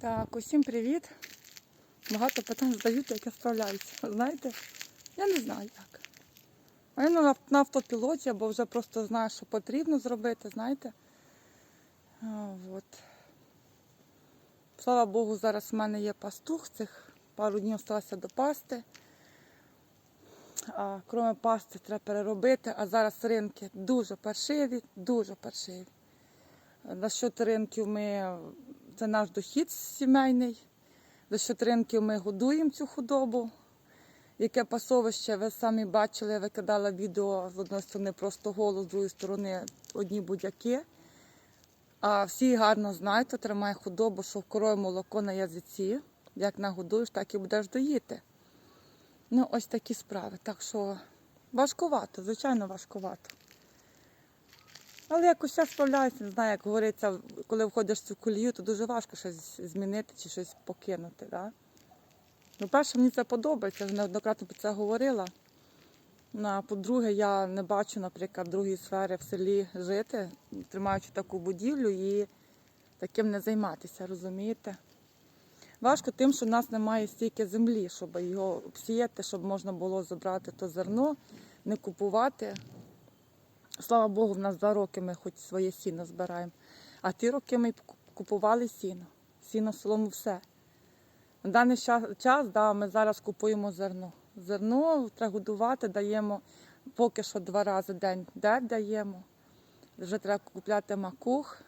Так, усім привіт. Багато питань задають, як я справляюся. Знаєте, я не знаю як. Я на, на автопілоті, або вже просто знаю, що потрібно зробити, знаєте. От. Слава Богу, зараз в мене є пастух, цих пару днів залишилося до пасти. А крім пасти треба переробити, а зараз ринки дуже паршиві, дуже паршиві. Насчет ринків ми, це наш дохід сімейний. За счет ми годуємо цю худобу. Яке пасовище, ви самі бачили, я викидала відео з одної сторони просто голос, з другої сторони одні будь-які. А всі гарно хто тримає худобу, що в молоко на язиці. Як нагодуєш, так і будеш доїти. Ну, ось такі справи. Так що важкувато, звичайно, важкувато. Але якось я справляюся, не знаю, як говориться, коли входиш в цю колію, то дуже важко щось змінити чи щось покинути. Да? Ну, перше, мені це подобається, вже неоднократно про це говорила. Ну, А по-друге, я не бачу, наприклад, другої сфери в селі жити, тримаючи таку будівлю і таким не займатися, розумієте? Важко тим, що в нас немає стільки землі, щоб його обсіяти, щоб можна було забрати то зерно, не купувати. Слава Богу, в нас два роки ми хоч своє сіно збираємо. А ті роки ми купували сіно. Сіно, солому, все. На даний час да, ми зараз купуємо зерно. Зерно треба годувати, даємо поки що два рази в день де даємо. Вже треба купляти макух.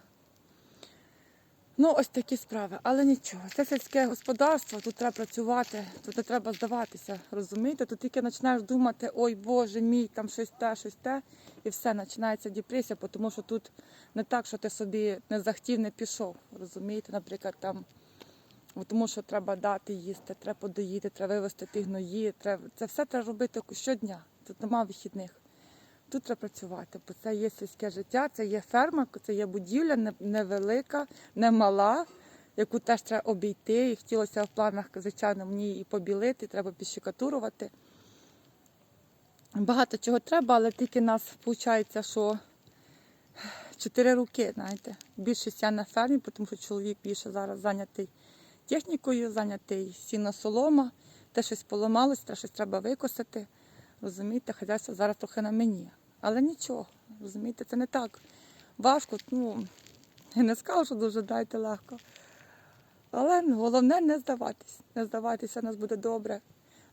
Ну, ось такі справи, але нічого. Це сільське господарство, тут треба працювати, тут не треба здаватися, розумієте? Тут тільки починаєш думати, ой Боже мій, там щось те, щось те, і все, починається депресія, тому що тут не так, що ти собі не захотів, не пішов. Розумієте, наприклад, там, тому що треба дати їсти, треба подоїти, треба вивезти ті гної, треба, це все треба робити щодня. Тут немає вихідних. Тут треба працювати, бо це є сільське життя, це є ферма, це є будівля невелика, не мала, яку теж треба обійти. І хотілося в планах, звичайно, мені і побілити, треба підщикатурувати. Багато чого треба, але тільки нас виходить, що чотири руки, знаєте. Більшість я на фермі, тому що чоловік більше зараз зайнятий технікою, зайнятий сіно-солома, те щось поламалось, те щось треба викосити. Розумієте, хазяйство зараз трохи на мені. Але нічого, розумієте, це не так важко. Ну, я не скажу, що дуже дайте легко. Але головне не здаватись. Не здаватися, у нас буде добре.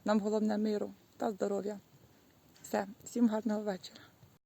Нам головне миру та здоров'я. Все, всім гарного вечора.